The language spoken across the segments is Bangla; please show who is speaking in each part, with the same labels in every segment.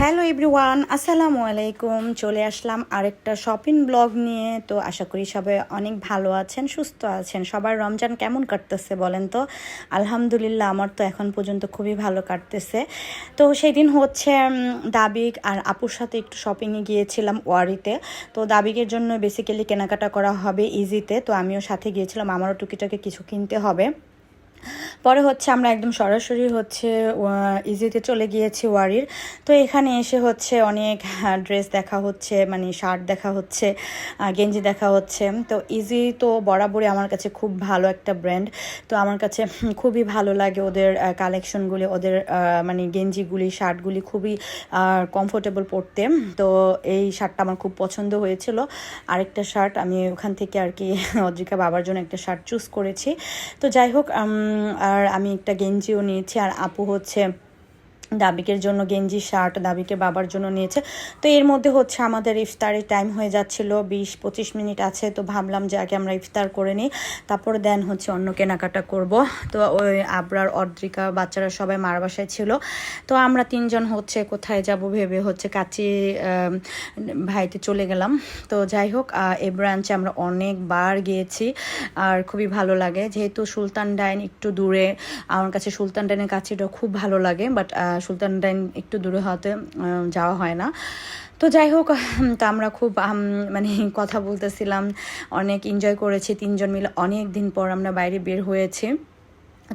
Speaker 1: হ্যালো এভরিওয়ান, আসসালামু আলাইকুম। চলে আসলাম আরেকটা শপিং ব্লগ নিয়ে। তো আশা করি সবাই অনেক ভালো আছেন, সুস্থ আছেন। সবার রমজান কেমন কাটতেছে বলেন তো? আলহামদুলিল্লাহ, আমার তো এখন পর্যন্ত খুবই ভালো কাটতেছে। তো সেই দিন হচ্ছে দাবিক আর আপুর সাথে একটু শপিংয়ে গিয়েছিলাম ওয়ারিতে। তো দাবিকের জন্য বেসিক্যালি কেনাকাটা করা হবে ইজিতে তো আমিও সাথে গিয়েছিলাম, আমারও টুকিটাকে কিছু কিনতে হবে। পরে হচ্ছে আমরা একদম সরাসরি হচ্ছে ইজিতে চলে গিয়েছি ওয়ারির। তো এখানে এসে হচ্ছে অনেক ড্রেস দেখা হচ্ছে মানে শার্ট দেখা হচ্ছে গেঞ্জি দেখা হচ্ছে। তো ইজি তো বরাবরই আমার কাছে খুব ভালো একটা ব্র্যান্ড। তো আমার কাছে খুবই ভালো লাগে ওদের কালেকশনগুলি ওদের মানে গেঞ্জিগুলি, শার্টগুলি খুবই কমফোর্টেবল পরতে। তো এই শার্টটা আমার খুব পছন্দ হয়েছিল। আরেকটা শার্ট আমি ওখান থেকে আর কি, অদ্রিকা বাবার জন্য একটা শার্ট চুজ করেছি। তো যাই হোক আর আমি একটা গেঞ্জিও নিয়েছি আর আপু হচ্ছে দাবিকের জন্য গেঞ্জি, শার্ট দাবিকে বাবার জন্য নিয়েছে। তো এর মধ্যে হচ্ছে আমাদের ইফতারের টাইম হয়ে যাচ্ছিল, বিশ পঁচিশ মিনিট আছে। তো ভাবলাম যে আগে আমরা ইফতার করে নিই, তারপরে দেন হচ্ছে অন্য কেনাকাটা করব। তো ওই আবরার, অদ্রিকা বাচ্চারা সবাই মার বাসায় ছিল। তো আমরা তিনজন হচ্ছে কোথায় যাব ভেবে হচ্ছে কাচি ভাইতে চলে গেলাম। তো যাই হোক এই ব্রাঞ্চে আমরা অনেকবার গিয়েছি আর খুবই ভালো লাগে। যেহেতু সুলতান ডাইন একটু দূরে, আমার কাছে সুলতান ডাইনের কাছেটা খুব ভালো লাগে বাট সুলতান ডাইন একটু দূরে হতে যাওয়া হয় না। তো যাই হোক, তা আমরা খুব মানে কথা বলতেছিলাম, অনেক এনজয় করেছি, তিনজন মিলে অনেক দিন পর আমরা বাইরে বের হয়েছি।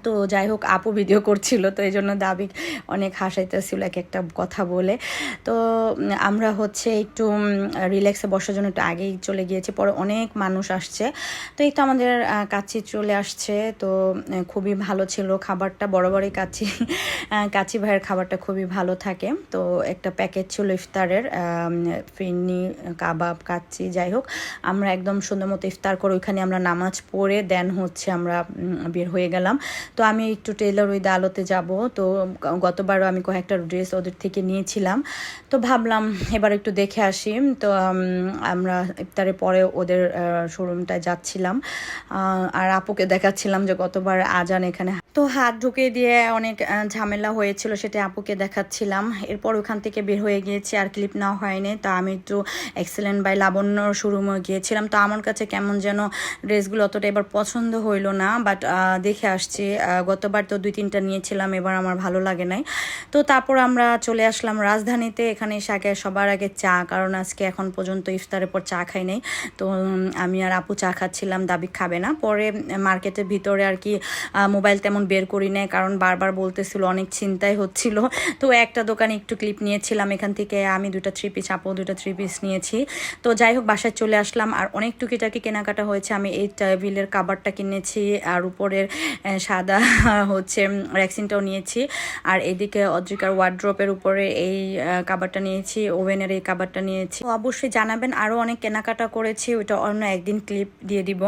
Speaker 1: তো যাই হোক আপু ভিডিও করছিল তো এই জন্য দাবি অনেক হাসাইতেছিল এক একটা কথা বলে। তো আমরা হচ্ছে একটু রিল্যাক্সে বসার জন্য একটু আগেই চলে গিয়েছি পরে অনেক মানুষ আসছে। তো এই তো আমাদের কাচ্চি চলে আসছে। তো খুবই ভালো ছিল খাবারটা বড় বড়ই আহ, কাচ্চি ভাইয়ের খাবারটা খুবই ভালো থাকে। তো একটা প্যাকেট ছিল ইফতারের ফিরনি কাবাব কাচ্চি যাই হোক আমরা একদম সুন্দর মতো ইফতার করে ওইখানে আমরা নামাজ পড়ে দেন হচ্ছে আমরা বের হয়ে গেলাম। তো আমি একটু টেলার ওই আলোতে যাব। তো গতবারও আমি কয়েকটা ড্রেস ওদের থেকে নিয়েছিলাম। তো ভাবলাম এবার একটু দেখে আসি। তো আমরা ইফতারের পরে ওদের শোরুমটায় যাচ্ছিলাম। আর আপুকে দেখাচ্ছিলাম যে গতবার আজান এখানে তো হাত ঢুকিয়ে দিয়ে অনেক ঝামেলা হয়েছিল সেটা আপুকে দেখাচ্ছিলাম। এরপর ওখান থেকে বের হয়ে গিয়েছি, আর ক্লিপ নেওয়া হয়নি। তো আমি একটু এক্সেলেন্ট বাই লাবণ্য শোরুমে গিয়েছিলাম। তো আমার কাছে কেমন যেন ড্রেসগুলো অতটা এবার পছন্দ হইল না বাট দেখে আসছি। গতবার তো দুই তিনটা নিয়েছিলাম, এবার আমার ভালো লাগে নাই। তো তারপর আমরা চলে আসলাম রাজধানীতে। এখানে আগে সবার আগে চা, কারণ আজকে এখন পর্যন্ত ইফতারের পর চা খাই নাই। তো আমি আর আপু চা খাচ্ছিলাম, দাবি খাবে না। পরে মার্কেটের ভিতরে আর কি মোবাইল তেমন বের করি নাই, কারণ বারবার বলতেছিল, অনেক চিন্তাই হচ্ছিল। তো একটা দোকানে একটু ক্লিপ নিয়েছিলাম, এখান থেকে আমি দুটা থ্রি পিস আপু দুটা থ্রি পিস নিয়েছি। তো যাই হোক, বাসায় চলে আসলাম, আর অনেক টুকিটাকি কেনাকাটা হয়েছে। আমি এই টেবিলের কাবারটা কিনেছি, আর উপরের সাদা, হচ্ছে র্যাক্সিনটাও নিয়েছি। আর এদিকে অদ্রিকার ওয়ার্ড্রপের উপরে এই কাবারটা নিয়েছি, ওভেনের এই কাবারটা নিয়েছি। অবশ্যই জানাবেন আরও অনেক কেনাকাটা করেছি, ওইটা অন্য একদিন ক্লিপ দিয়ে দিব।